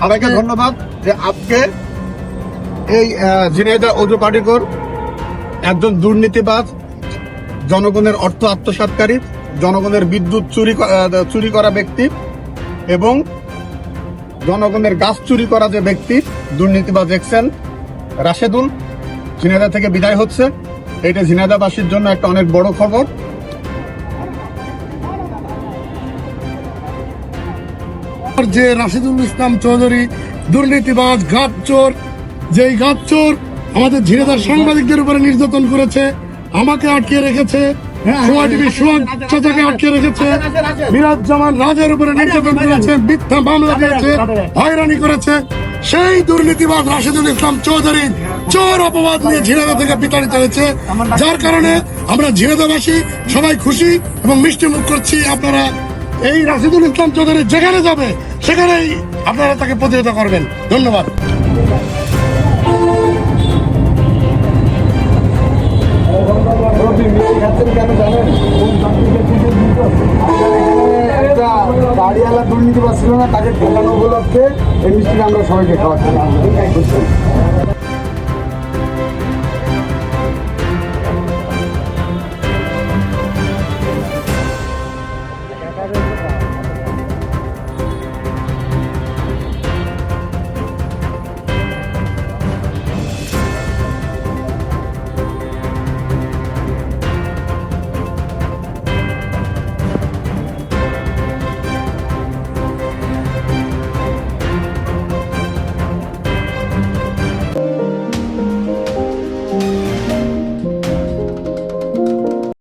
সবাইকে ধন্যবাদ যে আজকে এই ঝিনাইদহ অজু কারিগর একজন দুর্নীতিবাজ জনগণের অর্থ আত্মসাৎকারী জনগণের বিদ্যুৎ চুরি চুরি করা ব্যক্তি এবং জনগণের গাছ চুরি করা যে ব্যক্তি দুর্নীতিবাজ এক্সেন রাশেদুল। ঝিনাইদহ থেকে বিদায় হচ্ছে। এটা ঝিনাইদাবাসীর জন্য একটা অনেক বড় খবর। যে রাশিদুল ইসলাম চৌধুরী দুর্নীতিবাজ ঘাতচোর যেই ঘাতচোর আমাদের ঝিনেদার সাংবাদিকদের উপরে নির্যাতন করেছে আমাকে আটকে রেখেছে সোয়া টিভি সোহাগ চাচাকে আটকে রেখেছে মিরাজ জামান রাজের উপরে নির্যাতন করেছে মিথ্যা মামলা দিয়েছে হয়রানি করেছে সেই দুর্নীতিবাজ রাশিদুল ইসলাম চৌধুরী চোর অপবাদ নিয়ে ঝিনেদা থেকে বিতাড়িত হয়েছে যার কারণে আমরা ঝিনেদাবাসী সবাই খুশি এবং মিষ্টি মুখ করছি আপনারা। এই রাশিদুল ইসলাম চৌধুরী যেখানে যাবে, সেখানেই আপনারা তাকে প্রতিহত করবেন। ধন্যবাদ। গাড়িওয়ালা দুর্নীতিবাজ ছিল না, তাকে ঠেকানো উপলক্ষে এই মিষ্টিটা আমরা সবাইকে খাওয়াচ্ছি।